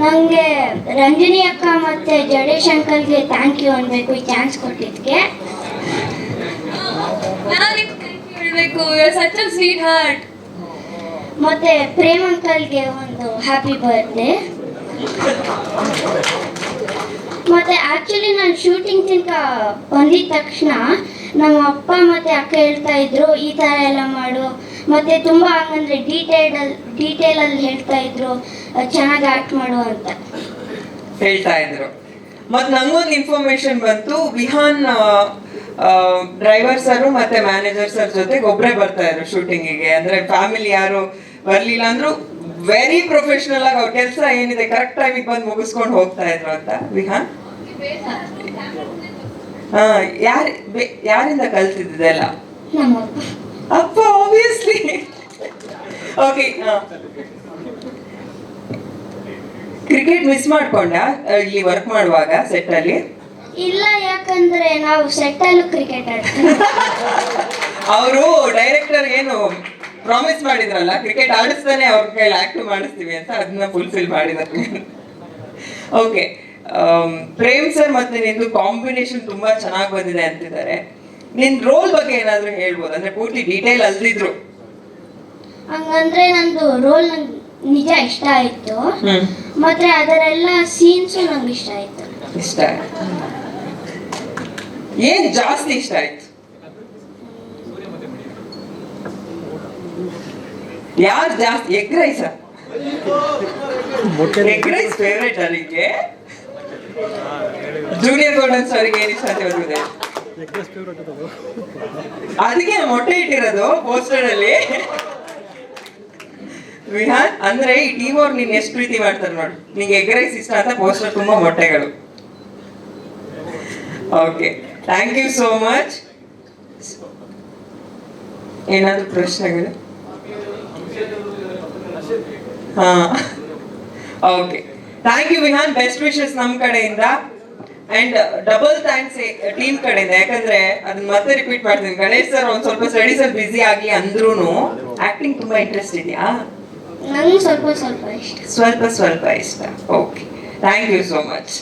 ನನಗೆ ರಂಜಿನಿ ಅಕ್ಕ ಮತ್ತು ಜಡೇಶ್ ಅಂಕಲ್ಗೆ ಥ್ಯಾಂಕ್ ಯು ಅನ್ಬೇಕು ಈ ಚಾನ್ಸ್ ಕೊಟ್ಟಿದ್ದಕ್ಕೆ. ನಾನು Prem such a sweetheart ಮತ್ತು ಪ್ರೇಮ್ ಅಂಕಲ್ಗೆ ಒಂದು ಹ್ಯಾಪಿ ಬರ್ತ್ಡೇ ಮತ್ತೆ ಆಕ್ಚುಲಿ ನಾನು ಶೂಟಿಂಗ್ ತನಕ ಬಂದಿದ ತಕ್ಷಣ ನಮ್ಮ ಅಪ್ಪ ಮತ್ತೆ ಅಕ್ಕ ಹೇಳ್ತಾ ಇದ್ರು ಈ ಥರ ಎಲ್ಲ ಮಾಡು ಮತ್ತು ತುಂಬಾ ಹಂಗಂದ್ರೆ ಡೀಟೇಲ್ ಅಲ್ಲಿ ಹೇಳ್ತಾ ಇದ್ರು ಚೆನ್ನಾಗಿ ಆ್ಯಕ್ಟ್ ಮಾಡು ಅಂತ. ಹೇಳ್ತಾ ಇದ್ರು. ಮತ್ ನಂಗೊಂದು ಇನ್ಫಾರ್ಮೇಶನ್ ಬಂತು. ವಿಹಾನ್ ಡ್ರೈವರ್ ಸರ್ ಮತ್ತೆ ಮ್ಯಾನೇಜರ್ ಸರ್ ಜೊತೆಗೆ ಒಬ್ರೇ ಬರ್ತಾ ಇದ್ರು ಶೂಟಿಂಗಿಗೆ ಅಂದ್ರೆ ಫ್ಯಾಮಿಲಿ ಯಾರು ಬರ್ಲಿಲ್ಲ ಅಂದ್ರು ವೆರಿ ಪ್ರೊಫೆಷನಲ್ ಆಗಿ ಅವ್ರ ಕೆಲಸ ಏನಿದೆ ಕರೆಕ್ಟ್ ಟೈಮಿಗೆ ಬಂದು ಮುಗಿಸ್ಕೊಂಡು ಹೋಗ್ತಾ ಇದ್ರು ಅಂತ. ವಿಹಾನ್? ಹಾ ಯಾರ ಯಾರಿಂದ ಕಲ್ತಿದ್ದೆಲ್ಲ ಅಪ್ಪ ಓಕೆ ಕ್ರಿಕೆಟ್ ಮಿಸ್ ಮಾಡ್ಕೊಂಡ? ಇಲ್ಲಿ ವರ್ಕ್ ಮಾಡುವಾಗ ಸೆಟ್ ಅಲ್ಲಿ? ಇಲ್ಲ ಯಾಕಂದ್ರೆ ನಾವು ಸೆಟ್ ಅಲ್ಲೂ ಕ್ರಿಕೆಟ್ ಆಡ್ತೀವಿ. ಅವರು ಡೈರೆಕ್ಟರ್ ಏನು ಪ್ರಾಮಿಸ್ ಮಾಡಿದ್ರಲ್ಲ ಕ್ರಿಕೆಟ್ ಆಡಿಸ್ತಾನೆ ಅವ್ರ ಕೈಲಿ ಆಕ್ಟ್ ಮಾಡಿಸ್ತೀವಿ ಅಂತ ಅದನ್ನ ಫುಲ್ಫಿಲ್ ಮಾಡಿದ್ದಾರೆ. ಓಕೆ ಪ್ರೇಮ್ ಸರ್ ಮತ್ತೆ ನಿಂದು ಕಾಂಬಿನೇಷನ್ ತುಂಬಾ ಚೆನ್ನಾಗಿ ಬಂದಿದೆ ಅಂತಿದ್ದಾರೆ. ನಿನ್ ರೋಲ್ ಬಗ್ಗೆ ಏನಾದ್ರೂ ಹೇಳ್ಬೋದು? ಅಂದ್ರೆ ಪೂರ್ತಿ ಡೀಟೇಲ್ ಅಲ್ದಿದ್ರು. ಹಂಗಂದ್ರೆ ನಂದು ರೋಲ್ ನಂಗೆ ನಿಜ ಇಷ್ಟ ಆಯಿತು. ಮತ್ತೆ ಅದರೆಲ್ಲ ಸೀನ್ಸು ನಂಗೆ ಇಷ್ಟ ಆಯಿತು. ಇಷ್ಟ ಆಯ್ತು. ಏನ್ ಜಾಸ್ತಿ ಇಷ್ಟ ಆಯ್ತು? ಯಾರು ಜಾಸ್ತಿ egg rice egg rice favourite ಅಲ್ಲಿಗೆ ಜೂನಿಯರ್ ಗೋಲ್ಡನ್ ಅವರಿಗೆ ಏನ್ ಇಷ್ಟ ಅಂತ ಹೇಳಿದೆ ಅದಕ್ಕೆ ಮೊಟ್ಟೆ ಇಟ್ಟಿರೋದು ಪೋಸ್ಟರ್ ಅಲ್ಲಿ. ವಿಹಾನ್ ಅಂದ್ರೆ ಈ ಟೀಮ್ ಅವ್ರು ನೀನ್ ಎಷ್ಟು ಪ್ರೀತಿ ಮಾಡ್ತಾರೆ ನೋಡು. ನಿಂಗೆ ಎಗ್ ರೈಸ್ ಇಷ್ಟ ಅಂತ ಪೋಸ್ಟರ್ ತುಂಬಾ ಮೊಟ್ಟೆಗಳು. Okay thank you so much ಏನಾದ್ರು ಪ್ರಶ್ನೆಗಳು? ಹಾ. Okay thank you Vihan best wishes ನಮ್ಮ ಕಡೆಯಿಂದ. ಅಂಡ್ ಡಬಲ್ ಥ್ಯಾಂಕ್ಸ್ ಟೀಮ್ ಕಡೆಯಿಂದ. ಯಾಕಂದ್ರೆ ಅದನ್ನ ಮತ್ತೆ ರಿಪೀಟ್ ಮಾಡ್ತೀನಿ. ಗಣೇಶ್ ಸರ್ ಒಂದ್ ಸ್ವಲ್ಪ ಸ್ಟಡೀಸ್ ಅಲ್ಲಿ ಬಿಸಿ ಆಗಿ ಅಂದ್ರೂ ಆಕ್ಟಿಂಗ್ ತುಂಬಾ ಇಂಟ್ರೆಸ್ಟ್ ಇದೆಯಾ? ನಂಗೆ ಸ್ವಲ್ಪ ಸ್ವಲ್ಪ ಇಷ್ಟ. ಸ್ವಲ್ಪ ಸ್ವಲ್ಪ ಇಷ್ಟ. Okay thank you so much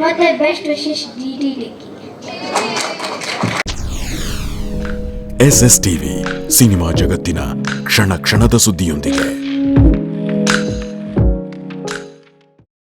ಮತ್ತೆ ಬೆಸ್ಟ್ ವಿಶೇಷ D D S S TV cinema ಜಗತ್ತಿನ ಕ್ಷಣ ಕ್ಷಣದ ಸುದ್ದಿಯೊಂದಿಗೆ.